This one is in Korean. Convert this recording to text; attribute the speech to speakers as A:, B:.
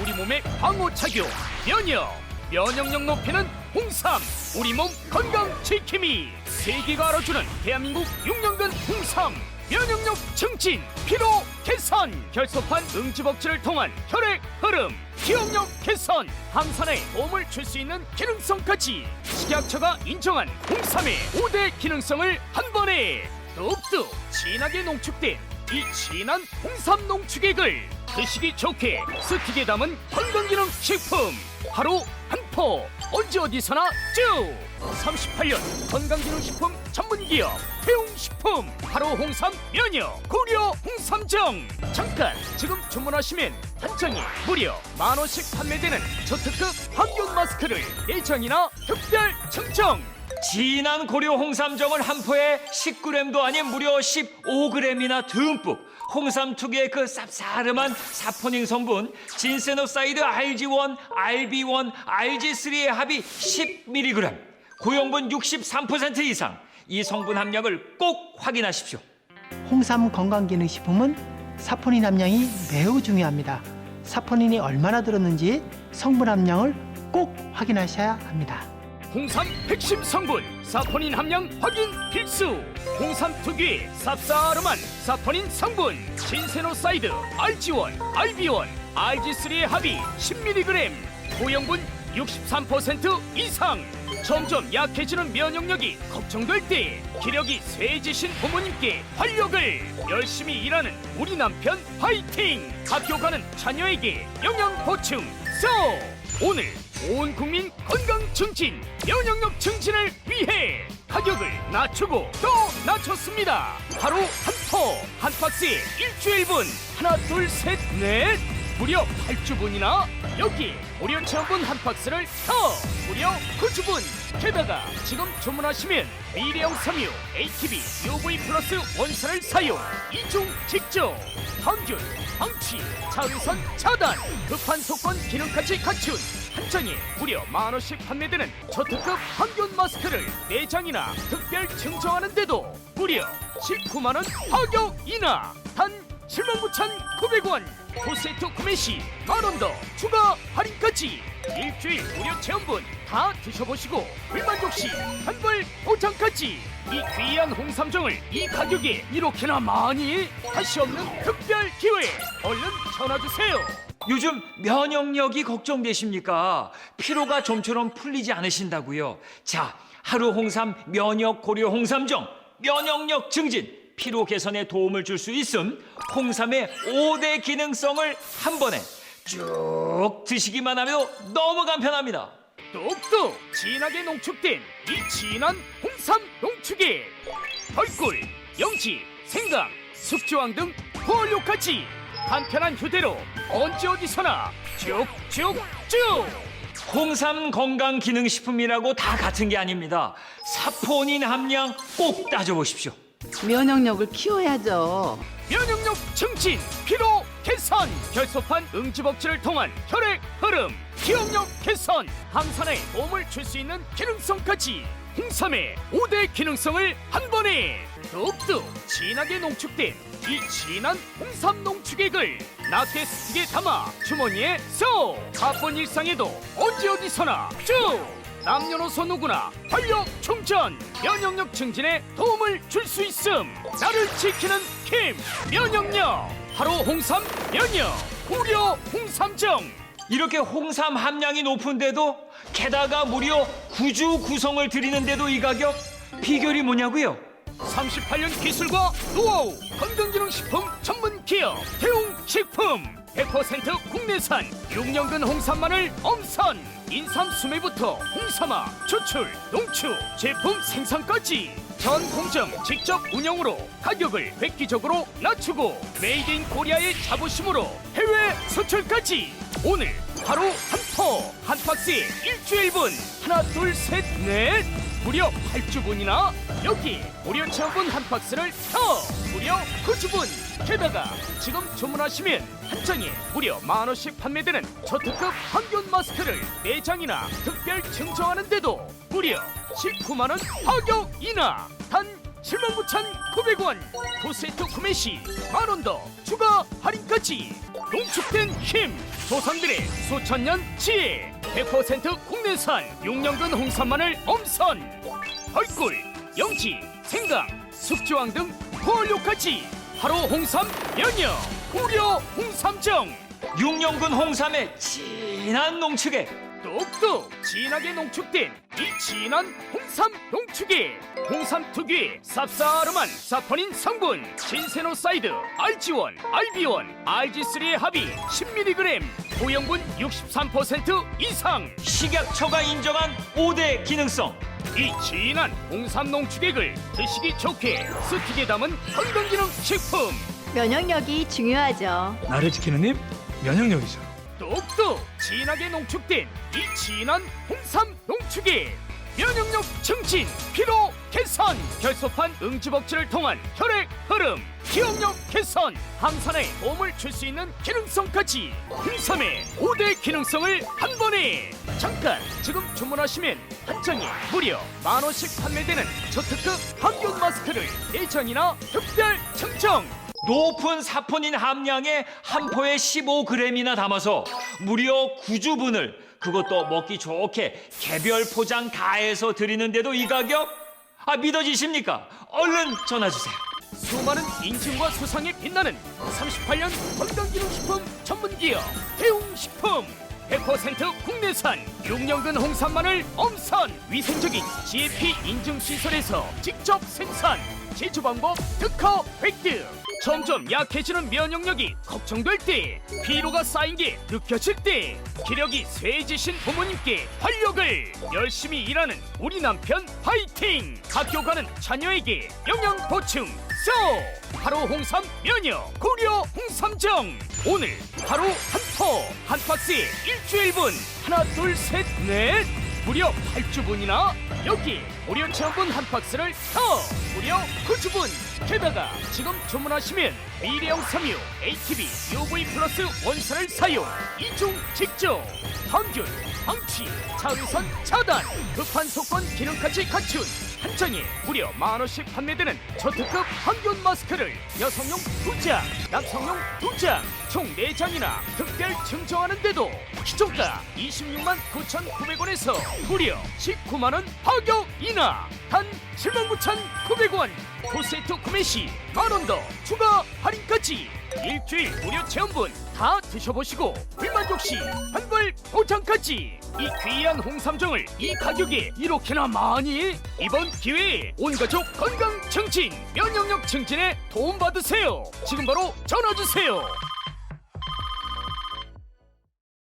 A: 우리 몸의 방어 작용. 면역. 면역력 높이는 홍삼. 우리 몸 건강 지킴이. 세계가 알아주는 대한민국 6년근 홍삼. 면역력 증진. 피로 개선. 결속판 응집억지를 통한 혈액 흐름. 기억력 개선. 항산에 도움을 줄 수 있는 기능성까지. 식약처가 인정한 홍삼의 5대 기능성을 한 번에 뚝뚝 진하게 농축된 이 진한 홍삼 농축액을 드시기 좋게 스틱에 담은 건강기능 식품. 하루 한 포. 언제 어디서나 쭉. 38년 건강기능식품 전문기업 태웅식품. 하루 홍삼 면역. 고려 홍삼정. 잠깐 지금 주문하시면 한 장에 무려 만 원씩 판매되는 초특급 항균 마스크를 내장이나 특별 증정
B: 진한 고려 홍삼정을 한 포에 10g도 아닌 무려 15g이나 듬뿍 홍삼 특유의 그 쌉싸름한 사포닌 성분 진세노사이드 RG1, RB1, RG3의 합이 10mg 고용분 63% 이상 이 성분 함량을 꼭 확인하십시오
C: 홍삼 건강기능식품은 사포닌 함량이 매우 중요합니다. 사포닌이 얼마나 들었는지 성분 함량을 꼭 확인하셔야 합니다.
A: 홍삼 핵심 성분 사포닌 함량 확인 필수. 홍삼 특유의 쌉싸름한 사포닌 성분 신세노사이드 RG1, RB1, RG3의 합이 10mg 고형분 63% 이상. 점점 약해지는 면역력이 걱정될 때 기력이 쇠지신 부모님께 활력을 열심히 일하는 우리 남편 화이팅! 학교 가는 자녀에게 영양 보충 쏘 오늘 온 국민 건강 증진, 면역력 증진을 위해 가격을 낮추고 또 낮췄습니다. 하루 한 포, 한 박스에 일주일분, 하나, 둘, 셋, 넷, 무려 8주분이나 여기 무료 체험분 한 박스를 더 무려 9주분. 게다가 지금 주문하시면 미래형 섬유, ATB, UV 플러스 원산을 사용, 이중 직조, 항균, 방치, 자외선 차단, 급한 속건 기능까지 갖춘 한 장에 무려 만 원씩 판매되는 초특급 항균 마스크를 네 장이나 특별 증정하는데도 무려 19만 원 가격 인하 단 79,900원 두 세트 구매 시 만 원 더 추가 할인까지 일주일 무료 체험분 다 드셔보시고 불만족 시 환불 보장까지 이 귀한 홍삼정을 이 가격에 이렇게나 많이 다시 없는 특별 기회 얼른 전화주세요
B: 요즘 면역력이 걱정되십니까? 피로가 좀처럼 풀리지 않으신다고요? 자, 하루 홍삼 면역 고려 홍삼정 면역력 증진 피로 개선에 도움을 줄 수 있음 홍삼의 5대 기능성을 한 번에 쭉 드시기만 하면 너무 간편합니다.
A: 뚝뚝 진하게 농축된 이 진한 홍삼 농축액 벌꿀, 영지, 생강, 숙주황 등 포효까지 간편한 휴대로 언제 어디서나 쭉쭉쭉
B: 홍삼 건강 기능 식품이라고 다 같은 게 아닙니다. 사포닌 함량 꼭 따져보십시오.
D: 면역력을 키워야죠.
A: 면역력 증진, 피로 개선, 결속판 응집억지를 통한 혈액 흐름, 기억력 개선, 항산에 도움을 줄 수 있는 기능성까지 홍삼의 5대 기능성을 한 번에 뚝뚝 진하게 농축된 이 진한 홍삼 농축액을 낱개 스틱에 담아 주머니에 쏙! 바쁜 일상에도 언제 어디서나 쭉! 남녀노소 누구나 활력 충전 면역력 증진에 도움을 줄 수 있음! 나를 지키는 힘 면역력! 하루 홍삼 면역! 고려 홍삼정!
B: 이렇게 홍삼 함량이 높은데도 게다가 무려 구주 구성을 드리는데도 이 가격 비결이 뭐냐고요?
A: 38년 기술과 노하우 건강기능식품 전문 기업 대웅식품. 100% 국내산 6년근 홍삼만을 엄선. 인삼 수매부터 홍삼화 추출 농축 제품 생산까지. 전 공정 직접 운영으로 가격을 획기적으로 낮추고 메이드 인 코리아의 자부심으로 해외 수출까지. 오늘 하루 한포한 박스에 일주일분. 하나 둘 셋 넷 무려 8주분이나 여기 무료 체험분 한 박스를 더 무려 9주분 게다가 지금 주문하시면 한 장에 무려 만 원씩 판매되는 초특급 항균 마스크를 네 장이나 특별 증정하는데도 무려 19만 원 가격 인하 단 79,900원 두 세트 구매 시 만 원 더 추가 할인까지 농축된 힘 조상들의 수천 년 지혜 100% 국내산 6년근 홍삼만을 엄선 얼꿀, 영지, 생강, 숙주왕 등 포효까지 하루 홍삼 연여 무료 홍삼정.
B: 6년근 홍삼의 진한 농축에
A: 뚝뚝 진하게 농축된 이 진한 홍삼 농축에 홍삼 특유의 쌉싸름한 사포닌 성분 신세노사이드 알지원, 알비원, 알지3의 합이 10mg 고형분 63% 이상.
B: 식약처가 인정한 5대 기능성.
A: 이 진한 홍삼 농축액을 드시기 좋게 스틱에 담은 건강기능 식품.
E: 면역력이 중요하죠.
F: 나를 지키는 힘 면역력이죠.
A: 뚝뚝 진하게 농축된 이 진한 홍삼 농축액 면역력 증진 피로 개선 결소판 응집억제를 통한 혈액 흐름 기억력 개선 항산에 도움을 줄 수 있는 기능성까지 홍삼의 5대 기능성을 한 번에. 잠깐 지금 주문하시면 한 장에 무려 만 원씩 판매되는 초특급 항균 마스크를 예전이나 특별 증정.
B: 높은 사포닌 함량에 한 포에 15g이나 담아서 무려 9주분을 그것도 먹기 좋게 개별 포장 다 해서 드리는데도 이 가격? 아 믿어지십니까? 얼른 전화 주세요.
A: 수많은 인증과 수상에 빛나는 38년 건강기능식품 전문기업 대웅식품 100% 국내산 6년근 홍삼만을 엄선 위생적인 GAP 인증 시설에서 직접 생산 제조 방법 특허 획득 점점 약해지는 면역력이 걱정될 때 피로가 쌓인 게 느껴질 때 기력이 쇠해지신 부모님께 활력을 열심히 일하는 우리 남편 파이팅! 학교 가는 자녀에게 영양 보충 쏘! 하루 홍삼 면역 고려 홍삼정! 오늘 하루 한포한 박스에 일주일분! 하나 둘 셋 넷 무려 8주분이나. 여기 무료 체험분 한 박스를 더! 무려 9주분! 게다가 지금 주문하시면 미래형 섬유 ATV UV 플러스 원산을 사용. 이중 직조. 항균 방치 자외선 차단 급한 속건 기능까지 갖춘 한 장에 무려 만 원씩 판매되는 초특급 항균 마스크를 여성용 두 장, 남성용 두 장, 총 네 장이나 특별 증정하는데도 기존가 26만 9,900원에서 무려 19만 원 파격 인하 단 79,900원. 포세트 구매 시 만 원 더 추가 할인까지 일주일 무료 체험분 다 드셔보시고 불만족 시 환불 보장까지. 이 귀한 홍삼정을 이 가격에 이렇게나 많이? 이번 기회에 온 가족 건강 증진 면역력 증진에 도움 받으세요. 지금 바로 전화 주세요